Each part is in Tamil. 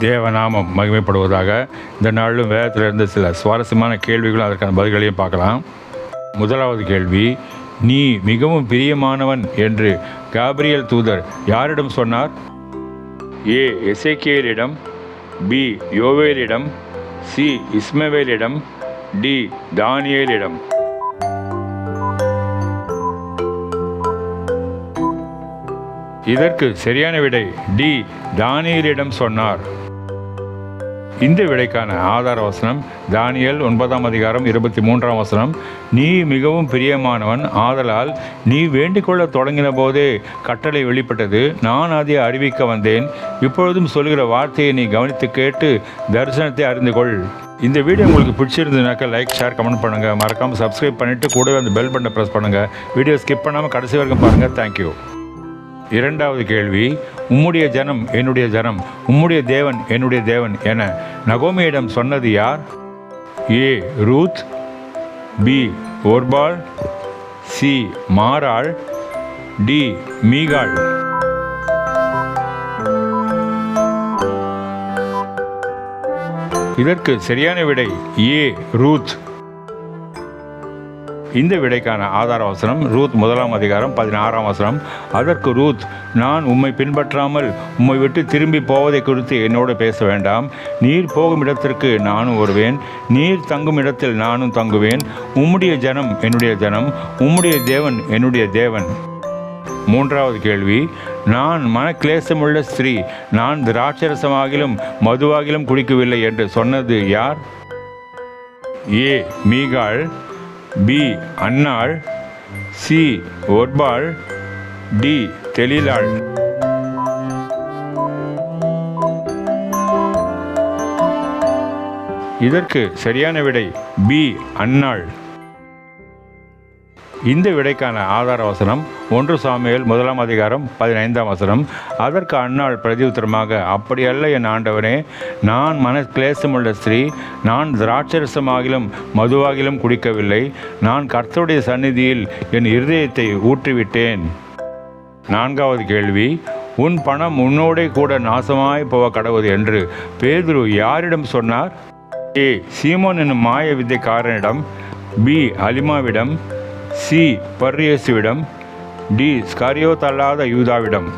தேவநாமம் மகிமைப்படுவதாக இந்த நாளிலும் வேதத்திலிருந்து சில சுவாரஸ்யமான கேள்விகளும் அதற்கான பதில்களையும் பார்க்கலாம். முதலாவது கேள்வி நீ மிகவும் பிரியமானவன் என்று காபிரியல் தூதர் யாரிடம் சொன்னார்? ஏ எசேக்கியலிடம் பி யோவேலிடம் சி இஸ்மவேலிடம் டி தானியலிடம். இதற்கு சரியான விடை டி தானியலிடம் சொன்னார். இந்த விடைக்கான ஆதார வசனம் தானியல் ஒன்பதாம் அதிகாரம் இருபத்தி மூன்றாம் வசனம். நீ மிகவும் பிரியமானவன் ஆதலால் நீ வேண்டிக்கொள்ள தொடங்கின போதே கட்டளை வெளிப்பட்டது. நான் அதை அறிவிக்க வந்தேன். இப்பொழுதும் சொல்கிற வார்த்தையை நீ கவனித்து கேட்டு தரிசனத்தை அறிந்து கொள். இந்த வீடியோ உங்களுக்கு பிடிச்சிருந்ததுனாக்கா லைக் ஷேர் கமெண்ட் பண்ணுங்கள் மறக்காமல் சப்ஸ்கிரைப் பண்ணிவிட்டு கூடவே அந்த பெல் பட்டனை ப்ரெஸ் பண்ணுங்கள் வீடியோ ஸ்கிப் பண்ணாமல் கடைசி வரைக்கும் பாருங்கள் தேங்க்யூ இரண்டாவது கேள்வி உம்முடைய ஜனம் என்னுடைய ஜனம் உம்முடைய தேவன் என்னுடைய தேவன் என நகோமியிடம் சொன்னது யார்? ஏ. Ruth B. ஓர்பால் சி. மாராள் டி. மீகாள். இதற்கு சரியான விடை ஏ. ரூத். இந்த விடைக்கான ஆதார வசனம் ரூத் முதலாம் அதிகாரம் பதினாறாம் வசனம். அதற்கு ரூத் நான் உம்மை பின்பற்றாமல் உம்மை விட்டு திரும்பி போவதை குறித்து என்னோடு பேச வேண்டாம். நீர் போகும் இடத்திற்கு நானும் வருவேன். நீர் தங்கும் இடத்தில் நானும் தங்குவேன். உம்முடைய ஜனம் என்னுடைய ஜனம் உம்முடைய தேவன் என்னுடைய தேவன். மூன்றாவது கேள்வி நான் மனக்லேசமுள்ள ஸ்திரீ நான் திராட்சரசமாகிலும் மதுவாகிலும் குடிக்கவில்லை என்று சொன்னது யார்? ஏ மீகாள் பி. அன்னாள் சி. ஒர்பாள் டி. தெளிலாள். இதற்கு சரியான விடை பி. அன்னாள். இந்த விடைக்கான ஆதார வசனம் ஒன்று சாமியல் முதலாம் அதிகாரம் பதினைந்தாம் வசனம். அதற்கு அன்னாள் பிரதியுத்தரமாக அப்படியல்ல என் ஆண்டவனே நான் மன கிளேசமுள்ள ஸ்திரீ நான் திராட்சரசமாகிலும் மதுவாகிலும் குடிக்கவில்லை. நான் கர்த்தருடைய சந்நிதியில் என் இருதயத்தை ஊற்றிவிட்டேன். நான்காவது கேள்வி உன் பணம் உன்னோடே கூட நாசமாய் போக கடவுது என்று பேதுரு யாரிடம் சொன்னார்? ஏ சீமோன் என்னும் மாய வித்தைக்காரனிடம் பி அலிமாவிடம் சி. பர்ரியேசுவிடம் டி. ஸ்காரியோத்தல்லாத யூதாவிடம்.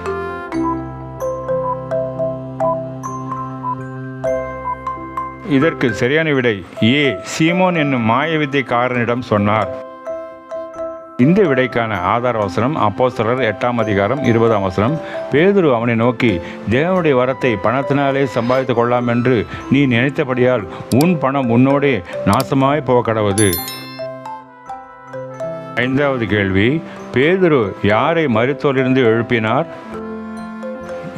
இதற்கு சரியான விடை ஏ. சீமோன் என்னும் மாய வித்தைக்காரனிடம் சொன்னார். இந்த விடைக்கான ஆதார வசனம் அப்போஸ்தலர் எட்டாம் அதிகாரம் இருபதாம் வசனம். பேதுரு அவனை நோக்கி தேவனுடைய வரத்தை பணத்தினாலே சம்பாதித்துக் கொள்ளலாம் என்று நீ நினைத்தபடியால் உன் பணம் உன்னோடே நாசமாய் போக கடவுது ஐந்தாவது கேள்வி பேதுரு யாரை மருத்துவரிலிருந்து எழுப்பினார்?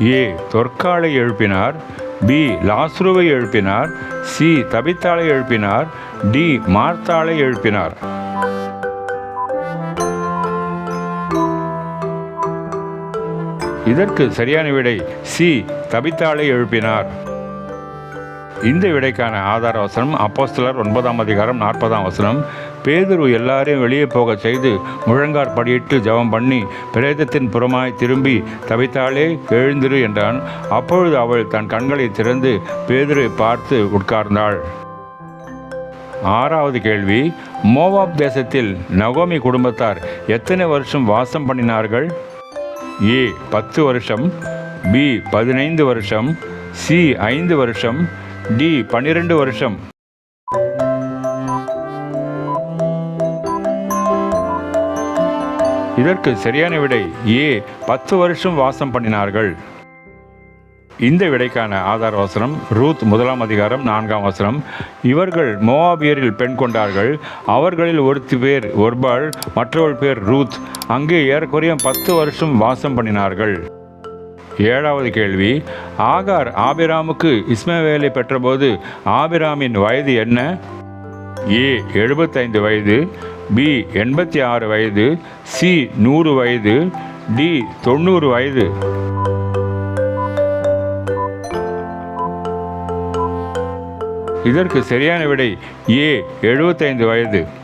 ஏ தொற்காலை எழுப்பினார். பி லாஸ்ருவை எழுப்பினார். சி தபித்தாளை எழுப்பினார். டி மார்த்தாளை எழுப்பினார். இதற்கு சரியான விடை சி தபித்தாளை எழுப்பினார். இந்த விடைக்கான ஆதார வசனம் அப்போஸ்தலர் ஒன்பதாம் அதிகாரம் நாற்பதாம் வசனம். பேதுரு எல்லாரையும் வெளியே போக செய்து முழங்கார் படியிட்டு ஜெபம் பண்ணி பிரேதத்தின் புறமாய் திரும்பி தவித்தாளே எழுந்திரு என்றான். அப்பொழுது அவள் தன் கண்களை திறந்து பேதுரை பார்த்து உட்கார்ந்தாள். ஆறாவது கேள்வி மோவாப் தேசத்தில் நகோமி குடும்பத்தார் எத்தனை வருஷம் வாசம் பண்ணினார்கள்? ஏ பத்து வருஷம் பி பதினைந்து வருஷம் சி ஐந்து வருஷம் டி பன்னிரெண்டு வருஷம். இதற்கு சரியான விடை ஏ பத்து வருஷம் வாசம் பண்ணினார்கள். இந்த விடைக்கான ஆதார வசனம் ரூத் முதலாம் அதிகாரம் நான்காம் வசனம். இவர்கள் மோவாபியரில் பெண் கொண்டார்கள். அவர்களில் ஒருத்தி பேர் ஒருபால் மற்றவள் பேர் ரூத். அங்கே ஏறக்குறைய பத்து வருஷம் வாசம் பண்ணினார்கள். ஏழாவது கேள்வி ஆகார் ஆபிராமுக்கு இஸ்மவேலை பெற்றபோது ஆபிராமின் வயது என்ன? ஏ எழுபத்தைந்து வயது பி எண்பத்தி ஆறு வயது சி நூறு வயது டி தொண்ணூறு வயது. இதற்கு சரியான விடை ஏ எழுபத்தைந்து வயது.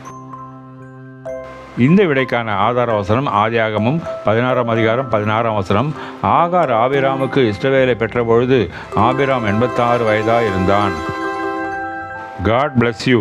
இந்த விடைக்கான ஆதார வசனம் ஆதியாகமும் பதினாறாம் அதிகாரம் பதினாறாம் வசனம் ஆகார் ஆபிராமுக்கு இஸ்ரவேலை பெற்றபொழுது ஆபிராம் எண்பத்தாறு வயதாக இருந்தான் காட் பிளஸ் யூ